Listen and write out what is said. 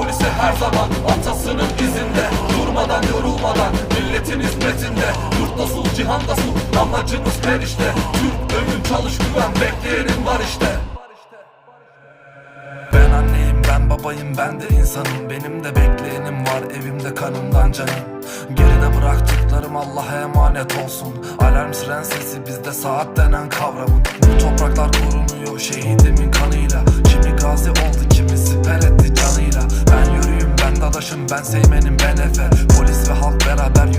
Ülkesi her zaman atasının izinde. Durmadan yorulmadan milletin hizmetinde. Yurtta sul cihanda sul amacımız perişte Türk övün çalış güven bekleyenin var işte. Ben anneyim ben babayım ben de insanım. Benim de bekleyenim var evimde kanımdan canım. Geride bıraktıklarım Allah'a emanet olsun. Alarm siren sesi bizde saat denen kavramın. Bu topraklar korunuyor şehidimin kanıyla. Kimi gazi oldu Ben seymenim ben efe Polis ve halk beraber